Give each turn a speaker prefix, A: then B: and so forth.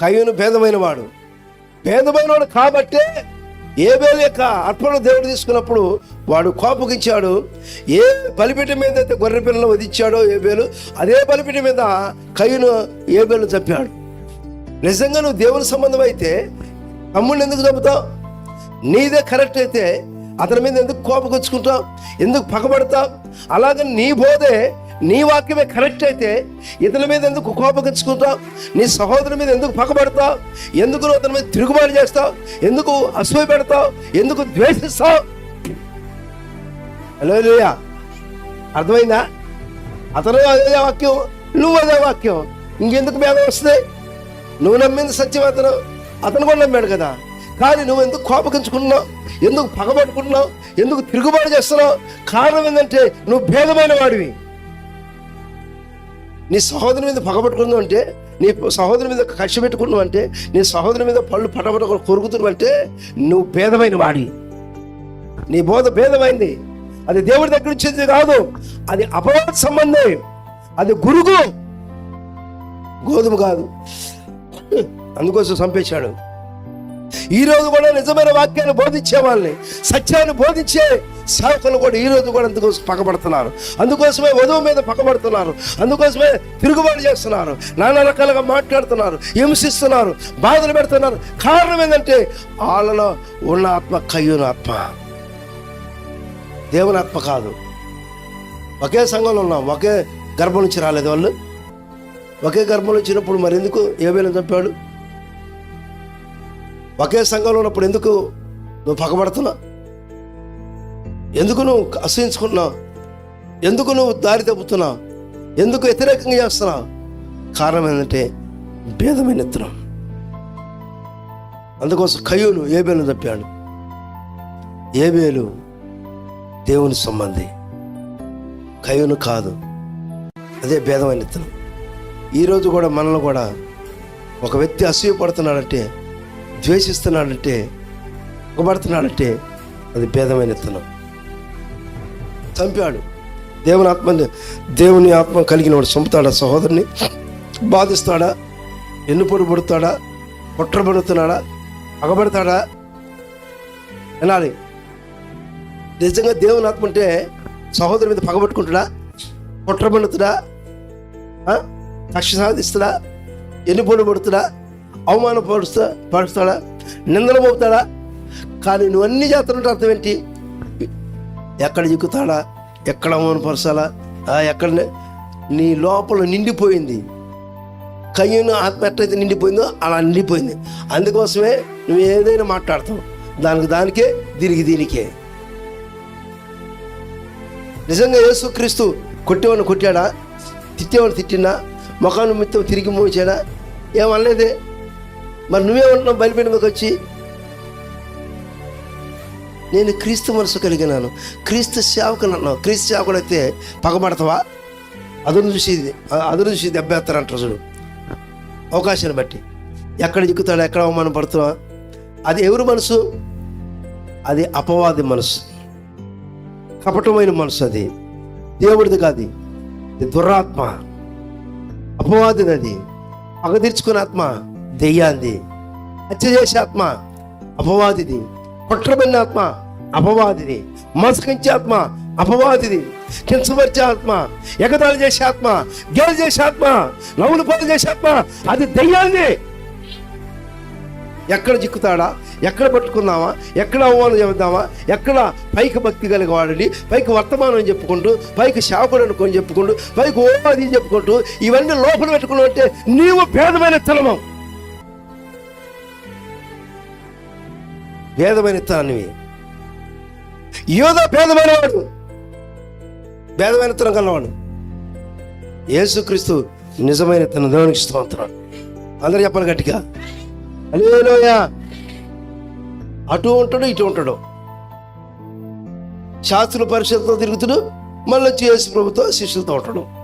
A: కయ్యూను భేదమైన వాడు. భేదమైన వాడు కాబట్టే ఏబేలు యొక్క అర్పణ దేవుడు తీసుకున్నప్పుడు వాడు కోపగించాడు. ఏ బలిపీఠం మీద అయితే గొర్రె పిల్లలు వధించాడో ఏబేలు అదే బలిపీఠం మీద కయ్యూను ఏబేలు చంపాడు. నిజంగా నువ్వు దేవుని సంబంధం అయితే తమ్ముడిని ఎందుకు చంపుతావు? నీదే కరెక్ట్ అయితే అతని మీద ఎందుకు కోపకొచ్చుకుంటావు ఎందుకు పగబడతావు? అలాగే నీ బోధే నీ వాక్యమే కరెక్ట్ అయితే ఇతని మీద ఎందుకు కోపగించుకుంటావు నీ సహోదరుని మీద ఎందుకు పగబడతావు? ఎందుకు నువ్వు అతని మీద తిరుగుబాటు చేస్తావు? ఎందుకు అసూయ పెడతావు? ఎందుకు ద్వేషిస్తావు? హలో అర్థమైందా? అతను అదే వాక్యం నువ్వు అదే వాక్యం. ఇంకెందుకు భేదం వస్తుంది? నువ్వు నమ్మింది సత్యం అతను. అతను కూడా నమ్మాడు కదా. కానీ నువ్వు ఎందుకు కోపగించుకుంటున్నావు ఎందుకు పగబట్టుకుంటున్నావు ఎందుకు తిరుగుబాటు చేస్తున్నావు? కారణం ఏంటంటే నువ్వు భేదమైన వాడివి. నీ సహోదరుని మీద పగబట్టుకున్నావు అంటే నీ సహోదరుని మీద కక్ష పెట్టుకున్నావు అంటే నీ సహోదరుని మీద పళ్ళు పటపట కొరుకుతున్నావు అంటే నువ్వు భేదమైన వాడి. నీ బోధ భేదమైంది. అది దేవుడి దగ్గర వచ్చేది కాదు. అది అపవాద సంబంధం. అది గురుగు. గోధుమ కాదు. అందుకోసం చంపేశాడు. ఈ రోజు కూడా నిజమైన వాక్యాన్ని బోధించే వాళ్ళని సత్యాన్ని బోధించే సేవకులు కూడా ఈ రోజు కూడా అందుకోసం పగబడుతున్నారు. అందుకోసమే వధువు మీద పగబడుతున్నారు. అందుకోసమే తిరుగుబాటు చేస్తున్నారు. నానా రకాలుగా మాట్లాడుతున్నారు హింసిస్తున్నారు బాధలు పెడుతున్నారు. కారణం ఏంటంటే వాళ్ళలో ఉన్న ఆత్మ కయ్యూన ఆత్మ. దేవుని ఆత్మ కాదు. ఒకే సంఘంలో ఉన్నాం. ఒకే గర్భం నుంచి రాలేదు వాళ్ళు. ఒకే గర్భంలో వచ్చినప్పుడు మరెందుకు ఏ వేళ చంపాడు? ఒకే సంఘంలో ఉన్నప్పుడు ఎందుకు నువ్వు పగబడుతున్నావు ఎందుకు నువ్వు అసహించుకున్నావు ఎందుకు నువ్వు దారి తప్పుతున్నావు ఎందుకు వ్యతిరేకంగా చేస్తున్నావు కారణం ఏంటంటే భేదమైన ఎత్తునం. అందుకోసం కయ్యూలు ఏబేలు తప్పాడు. ఏబేలు దేవుని సంబంధి. కయ్యూను కాదు. అదే భేదమైన ఎత్తునం. ఈరోజు కూడా మనల్ని కూడా ఒక వ్యక్తి అసూయపడుతున్నాడంటే ద్వేషిస్తున్నాడంటే పగబడుతున్నాడంటే అది భేదమైన ఇత్తనం. చంపాడు. దేవుని ఆత్మ దేవుని ఆత్మ కలిగిన వాడు చంపుతాడా సహోదరుని? బాధిస్తాడా? ఎన్నుపొడి పడుతాడా? కుట్రబడుతున్నాడా పగబడతాడా వినాలి. నిజంగా దేవుని ఆత్మ అంటే సహోదరు మీద పగబట్టుకుంటాడా కుట్రబడుతుడా కక్ష సాధిస్తుడా? ఎన్నుపొడి పడుతుడా? అవమానపరుస్తా పరుస్తాడా? నిందలు మోపుతాడా కానీ నువ్వు అన్ని చేస్తున్నట్టు అర్థం ఏంటి? ఎక్కడ చిక్కుతాడా ఎక్కడ అవమానపరచాలా ఆ, ఎక్కడ నీ లోపల నిండిపోయింది. కయ్యను ఆత్మ ఎట్లయితే నిండిపోయిందో అలా నిండిపోయింది. అందుకోసమే నువ్వు ఏదైనా మాట్లాడతావు. దానికి దానికే దీనికి దీనికే. నిజంగా యేసుక్రీస్తు కొట్టేవాడిని కొట్టాడా? తిట్టేవాడిని తిట్టినా ముఖాన్ని మిత్తం తిరిగి మోచాడా ఏమనలేదే? మరి నువ్వేమంటున్నావు బలిపీఠ మీదకి వచ్చి? నేను క్రీస్తు మనసు కలిగినాను. క్రీస్తు సేవకుని అన్నావు క్రీస్తు సేవకుడు అయితే పగబడతావా? అదును చూసి అదును చూసి దెబ్బేస్తారంటారు చూడు. అవకాశాన్ని బట్టి. ఎక్కడ దిక్కుతాడు ఎక్కడ అవమానం పడుతున్నా అది ఎవరి మనసు? అది అపవాది మనసు. కపటమైన మనసు అది. దేవుడిది కాదు ఇది. దురాత్మ. అపవాదిది అది. పగ తీర్చుకునే ఆత్మ. దెయ్యాంది హత్య చేసే ఆత్మ అపవాదిది కుట్రబడిన ఆత్మ అపవాదిది మోసగించే ఆత్మ అపవాదిది కించపరిచే ఆత్మ ఎగతాలు చేసే ఆత్మ గేలు చేసే ఆత్మ నవ్వులు పొద్దు చేసే ఆత్మ అది దెయ్యాన్ని. ఎక్కడ చిక్కుతాడా? ఎక్కడ పట్టుకుందామా ఎక్కడ అవమానం చెబుదామా ఎక్కడ పైకి భక్తి కలిగవాడని పైకి వర్తమానం చెప్పుకుంటూ పైకి శాపడు అనుకొని చెప్పుకుంటూ పైకి ఓ చెప్పుకుంటూ ఇవన్నీ లోపల పెట్టుకున్నావు అంటే నీవు భేదమైన తలమం భేదమైన తనవి యోధ భేదమైన వాడు భేదమైన తనం కలవాడు యేసుక్రీస్తు నిజమైన తన దేవునికి స్తోత్రం. అందరూ చెప్పాలి గట్టిగా. హల్లెలూయ. అటు ఉంటాడు ఇటు ఉంటాడు. శాస్త్ర పరిషత్తో తిరుగుతుడు మళ్ళీ వచ్చి యేసు ప్రభుత్వ శిష్యులతో ఉంటాడు.